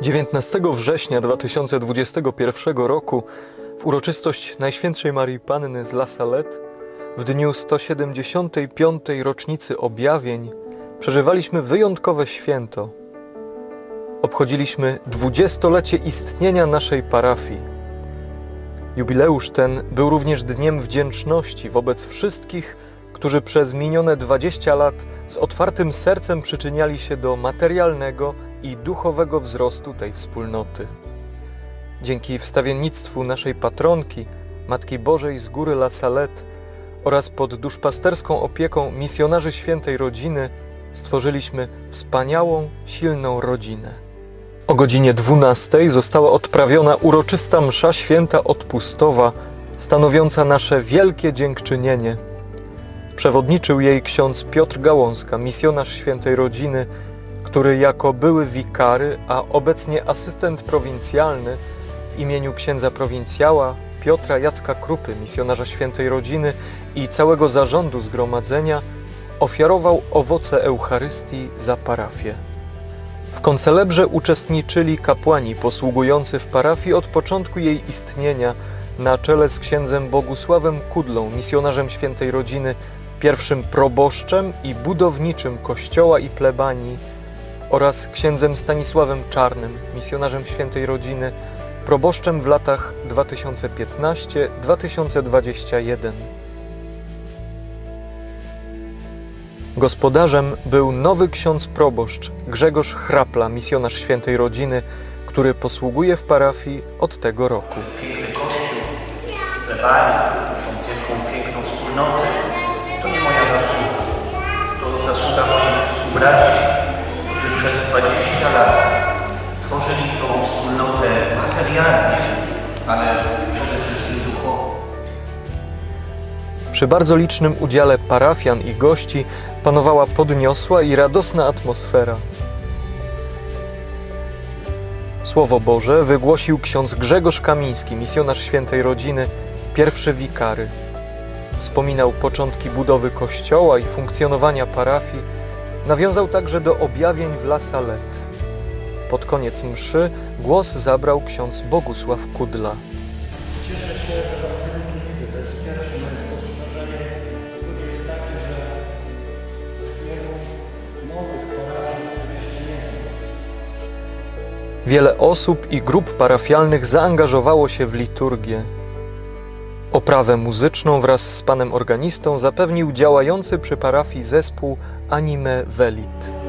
19 września 2021 roku w uroczystość Najświętszej Marii Panny z La Salette w dniu 175. rocznicy objawień przeżywaliśmy wyjątkowe święto. Obchodziliśmy dwudziestolecie istnienia naszej parafii. Jubileusz ten był również dniem wdzięczności wobec wszystkich, którzy przez minione 20 lat z otwartym sercem przyczyniali się do materialnego i duchowego wzrostu tej wspólnoty. Dzięki wstawiennictwu naszej patronki, Matki Bożej z Góry La Salette oraz pod duszpasterską opieką misjonarzy świętej rodziny stworzyliśmy wspaniałą, silną rodzinę. O godzinie 12 została odprawiona uroczysta msza święta odpustowa, stanowiąca nasze wielkie dziękczynienie. Przewodniczył jej ksiądz Piotr Gałązka, misjonarz świętej rodziny, który jako były wikary, a obecnie asystent prowincjalny w imieniu księdza prowincjała Piotra Jacka Krupy, misjonarza świętej rodziny i całego zarządu zgromadzenia, ofiarował owoce Eucharystii za parafię. W koncelebrze uczestniczyli kapłani posługujący w parafii od początku jej istnienia, na czele z księdzem Bogusławem Kudlą, misjonarzem świętej rodziny, pierwszym proboszczem i budowniczym kościoła i plebanii, oraz księdzem Stanisławem Czarnym, misjonarzem świętej rodziny, proboszczem w latach 2015-2021. Gospodarzem był nowy ksiądz proboszcz Grzegorz Hrapla, misjonarz świętej rodziny, który posługuje w parafii od tego roku. piękny kościół, plebanii, piękną wspólnotę, to nie moja zasługa. To zasługa współbraci, którzy przez 20 lat tworzyli tą wspólnotę materialnie, ale przede wszystkim duchowo. Przy bardzo licznym udziale parafian i gości panowała podniosła i radosna atmosfera. Słowo Boże wygłosił ksiądz Grzegorz Kamiński, misjonarz świętej rodziny, pierwszy wikary. Wspominał początki budowy kościoła i funkcjonowania parafii, nawiązał także do objawień w La Salette. Pod koniec mszy głos zabrał ksiądz Bogusław Kudla. Cieszę się, że Was tylu tu widzę. To jest pierwsze moje spostrzeżenie. Drugie jest takie, że wielu nowych parafii, jeszcze nie są. Wiele osób i grup parafialnych zaangażowało się w liturgię. Oprawę muzyczną wraz z panem organistą zapewnił działający przy parafii zespół Anime Velit.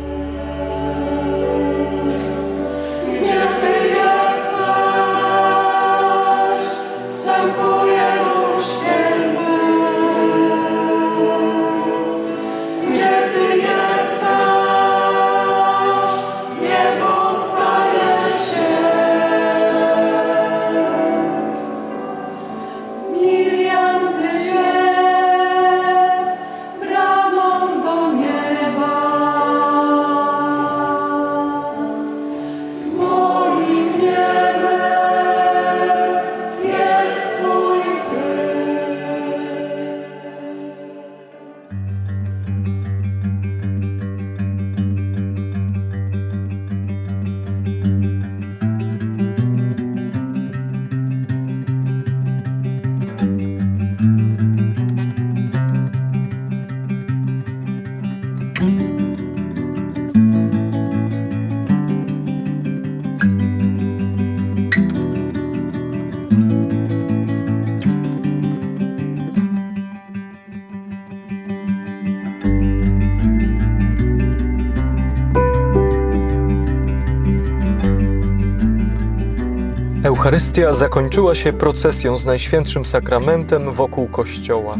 Eucharystia zakończyła się procesją z Najświętszym Sakramentem wokół kościoła.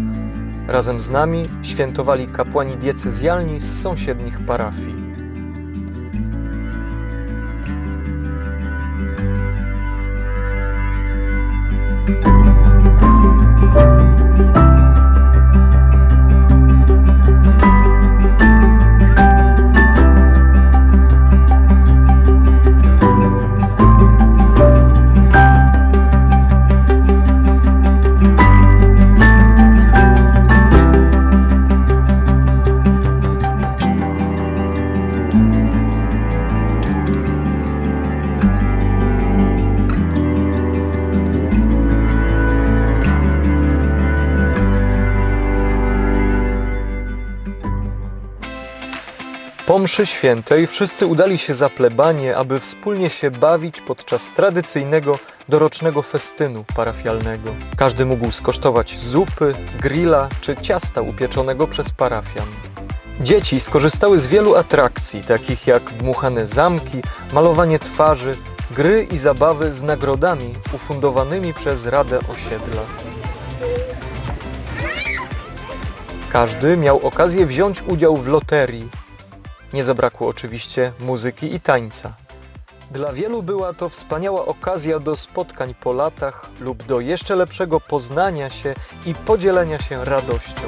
Razem z nami świętowali kapłani diecezjalni z sąsiednich parafii. Po mszy świętej wszyscy udali się za plebanie, aby wspólnie się bawić podczas tradycyjnego dorocznego festynu parafialnego. Każdy mógł skosztować zupy, grilla czy ciasta upieczonego przez parafian. Dzieci skorzystały z wielu atrakcji, takich jak dmuchane zamki, malowanie twarzy, gry i zabawy z nagrodami ufundowanymi przez Radę Osiedla. Każdy miał okazję wziąć udział w loterii. Nie zabrakło oczywiście muzyki i tańca. Dla wielu była to wspaniała okazja do spotkań po latach lub do jeszcze lepszego poznania się i podzielenia się radością.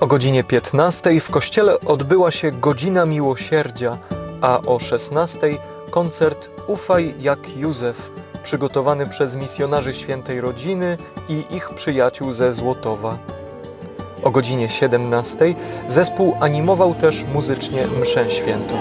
O godzinie 15 w kościele odbyła się Godzina Miłosierdzia, a o 16 koncert Ufaj jak Józef, przygotowany przez misjonarzy Świętej Rodziny i ich przyjaciół ze Złotowa. O godzinie 17 zespół animował też muzycznie mszę świętą.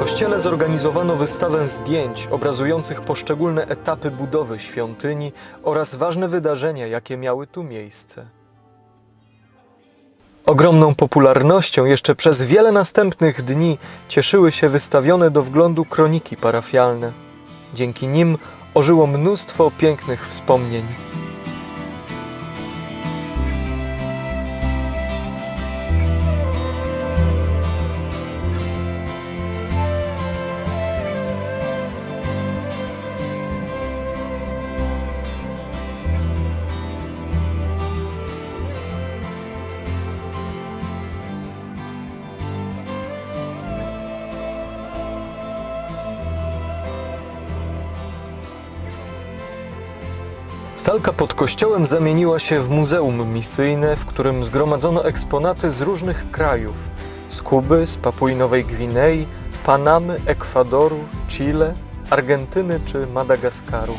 Kościele zorganizowano wystawę zdjęć obrazujących poszczególne etapy budowy świątyni oraz ważne wydarzenia, jakie miały tu miejsce. Ogromną popularnością jeszcze przez wiele następnych dni cieszyły się wystawione do wglądu kroniki parafialne. Dzięki nim ożyło mnóstwo pięknych wspomnień. Salka pod kościołem zamieniła się w muzeum misyjne, w którym zgromadzono eksponaty z różnych krajów: z Kuby, z Papui Nowej Gwinei, Panamy, Ekwadoru, Chile, Argentyny czy Madagaskaru.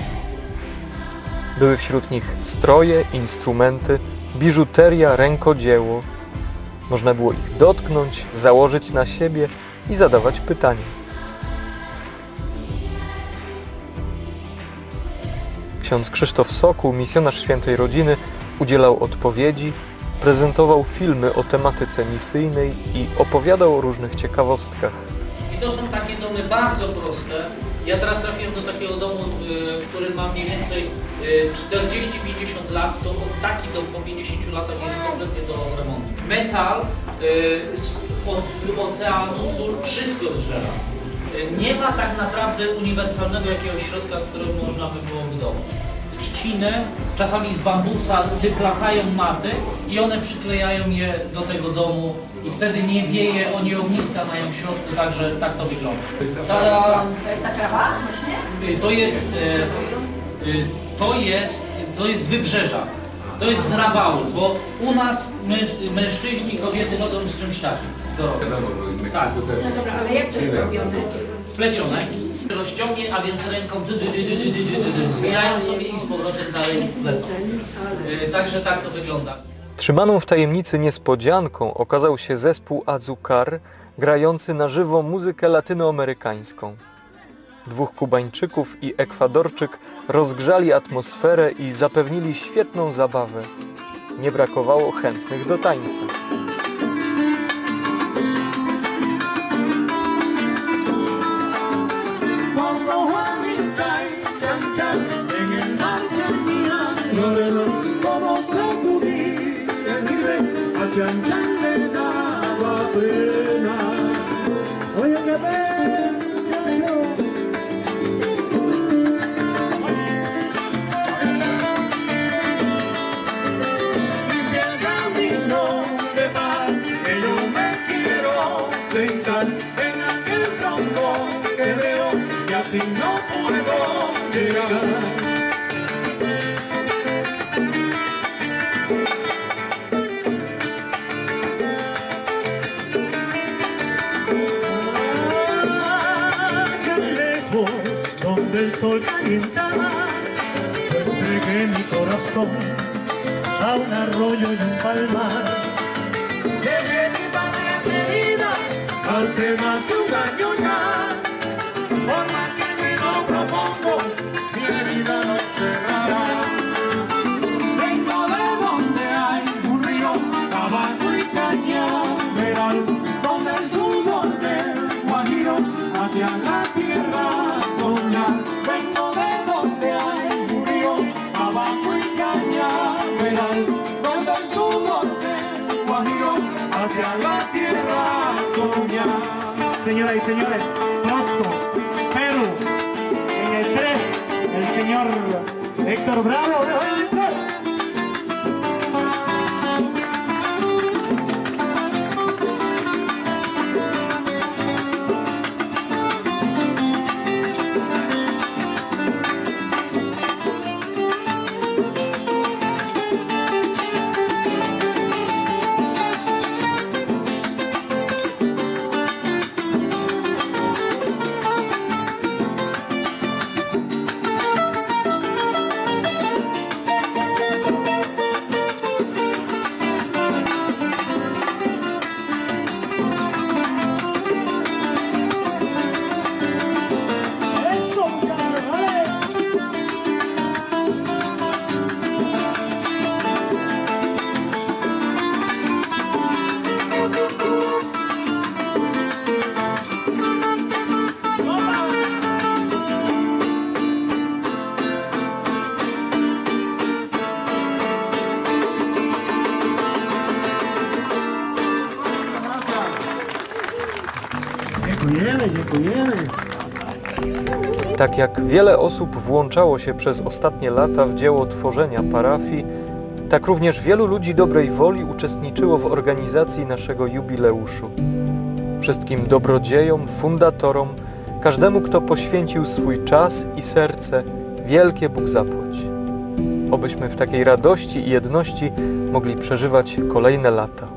Były wśród nich stroje, instrumenty, biżuteria, rękodzieło. Można było ich dotknąć, założyć na siebie i zadawać pytania. Ksiądz Krzysztof Sokół, misjonarz Świętej Rodziny, udzielał odpowiedzi, prezentował filmy o tematyce misyjnej i opowiadał o różnych ciekawostkach. I to są takie domy bardzo proste. Ja teraz trafiłem do takiego domu, y, który ma mniej więcej y, 40-50 lat. To taki dom po 50 latach jest kompletnie do remontu. Metal y, od oceanu, sól, wszystko zżera. Y, Nie ma tak naprawdę uniwersalnego jakiegoś środka, którym można by było budować. Trzciny, czasami z bambusa wyplatają maty i one przyklejają je do tego domu i wtedy nie wieje, oni ogniska mają w środku, także tak to wygląda. Ta, To jest ta krawa właśnie? y, to jest, y, y, to jest, to jest z wybrzeża. To jest z Rabaul, bo u nas męż, mężczyźni, kobiety chodzą z czymś takim. Do rogu. Tak, No dobra, ale jak to jest zrobione? plecione. Rozciągnie, a więc ręką dy, dy, dy, dy, dy, dy, dy, dy, zwijają sobie i z powrotem dalej wlecą. Y, Także tak to wygląda. Trzymaną w tajemnicy niespodzianką okazał się zespół Azucar, grający na żywo muzykę latynoamerykańską. Dwóch Kubańczyków i Ekwadorczyk rozgrzali atmosferę i zapewnili świetną zabawę. Nie brakowało chętnych do tańca. Chan sol calienta más. Entregué mi corazón a un arroyo y un palmar. Dejé mi patria querida hace más de un año ya. Tierra soñar. Señoras y señores, Bosco, Perú, en el 3, el señor Héctor Bravo. Dziękujemy, dziękujemy. Tak jak wiele osób włączało się przez ostatnie lata w dzieło tworzenia parafii, tak również wielu ludzi dobrej woli uczestniczyło w organizacji naszego jubileuszu. Wszystkim dobrodziejom, fundatorom, każdemu, kto poświęcił swój czas i serce, wielkie Bóg zapłać. Obyśmy w takiej radości i jedności mogli przeżywać kolejne lata.